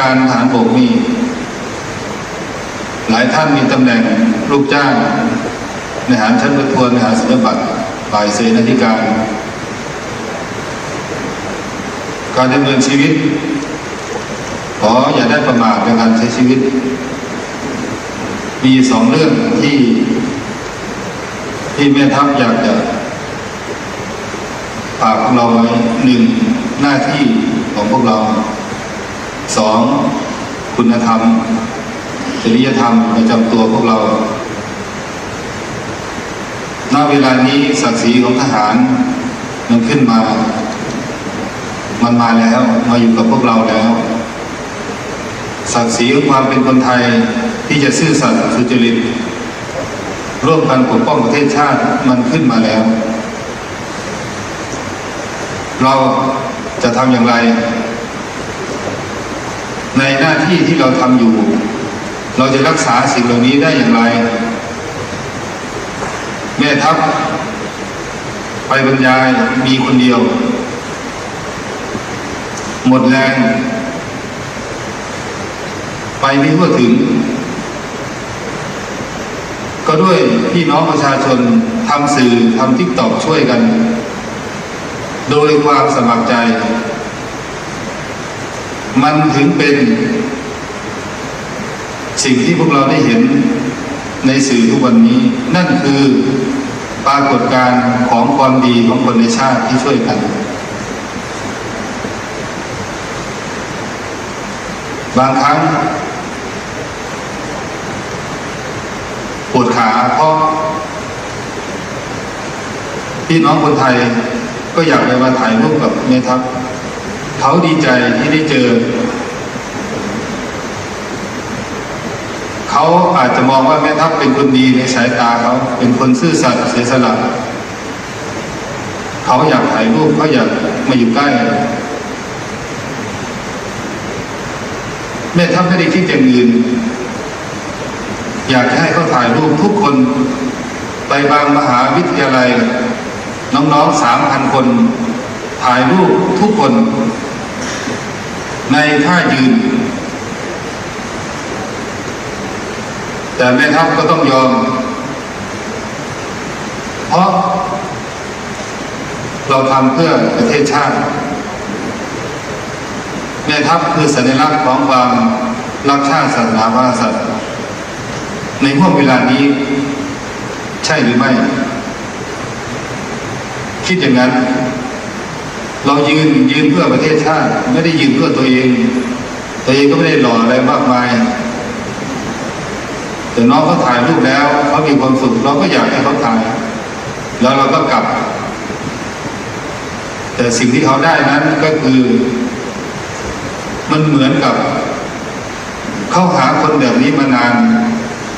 การทหารบกมีหลายท่านมีตำแหน่งลูกจ้างในหารชั้นประทวนในหารศิลบัตรฝ่ายเสนาธิการ การดำเนินชีวิต ขออย่าได้ประมาทในการใช้ชีวิต มีสองเรื่องที่ที่แม่ทัพอยากจะฝากพวกเราไว้หนึ่งหน้าที่ของพวกเรา สองคุณธรรม จริยธรรมประจำตัวพวกเรา ณ เวลานี้ศักดิ์ศรีของทหารมันขึ้นมา มันมาแล้ว มาอยู่กับพวกเราแล้ว ศักดิ์ศรีของความเป็นคนไทยที่จะซื่อสัตย์สุจริตร่วมกันปกป้องประเทศชาติมันขึ้นมาแล้ว เราจะทำอย่างไร ในหน้าที่ที่เราทำอยู่ เราจะรักษาสิ่งเหล่านี้ได้อย่างไร แม่ทัพไปบรรยายมีคนเดียว หมดแรง ไปไม่ทั่วถึง ก็ด้วยพี่น้องประชาชนทำสื่อทำทิกตอกช่วยกัน โดยความสมัครใจ มันถึงเป็น สิ่งที่พวกเราได้เห็นในสื่อทุกวันนี้ นั่นคือปรากฏการณ์ของความดีของคนในชาติที่ช่วยกัน บางครั้งปวดขาเพราะพี่น้องคนไทยก็อยากไปมาถ่ายรูปกับแม่ทัพ เขาดีใจที่ได้เจอ เขาอาจจะมองว่าแม่ทัพเป็นคนดีในสายตาเขาเป็นคนซื่อสัตย์เสียสละเขาอยากถ่ายรูปเขาอยากมาอยู่ใกล้แม่ทัพไม่ได้คิดอย่างอื่น อยากให้เขาถ่ายรูปทุกคนไปบางมหาวิทยาลัย น้องๆสามพันคน ถ่ายรูปทุกคน ในท่ายืน แต่แม่ทัพก็ต้องยอม เพราะ เราทำเพื่อประเทศชาติ แม่ทัพคือสัญลักษณ์ของความรักชาติศาสนาพระมหากษัตริย์ในห่วงเวลานี้ ใช่หรือไม่ คิดอย่างนั้น เรายืนยืนเพื่อประเทศชาติไม่ได้ยืนเพื่อตัวเอง ตัวเองก็ไม่ได้หล่ออะไรมากมาย แต่น้องเขาถ่ายรูปแล้วเขามีความสุขเราก็อยากให้เขาถ่าย แล้วเราก็กลับ แต่สิ่งที่เขาได้นั้นก็คือ มันเหมือนกับ เข้าหาคนแบบนี้มานาน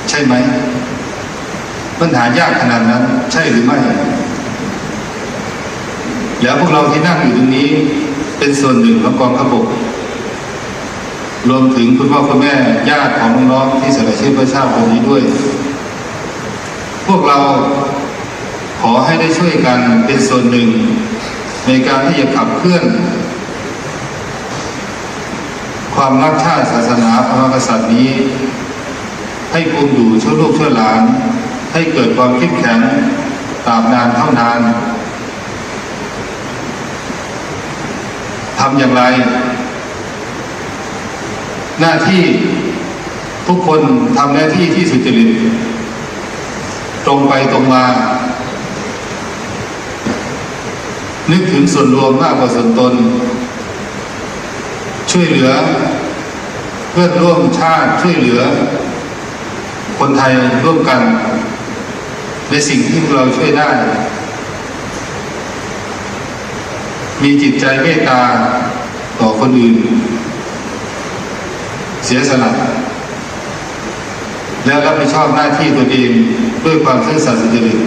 ใช่ไหมมันหายากขนาดนั้น ใช่หรือไม่ แล้วพวกเราที่นั่งอยู่ตรงนี้เป็นส่วนหนึ่งของกองทัพบกรวมถึงคุณพ่อคุณแม่ญาติของน้องที่สียชีวิตเพื่อชาติคนนี้ด้วย พวกเราขอให้ได้ช่วยกันเป็นส่วนหนึ่ง ในการที่จะขับเคลื่อน ความรักชาติศาสนาพระมหากษัตริย์นี้ ให้คงอยู่ชั่วลูกชั่วหลาน ให้เกิดความเข้มแข็งตราบนานเท่านาน ทำอย่างไร หน้าที่ทุกคนทำหน้าที่ที่สุจริต ตรงไปตรงมา นึกถึงส่วนรวมมากกว่าส่วนตน ช่วยเหลือ เพื่อนร่วมชาติช่วยเหลือ คนไทยร่วมกัน ในสิ่งที่เราช่วยได้ มีจิตใจเมตตาต่อคนอื่น เสียสละแล้วรับผิดชอบหน้าที่ตัวเองด้วยความซื่อสัตย์สุจริต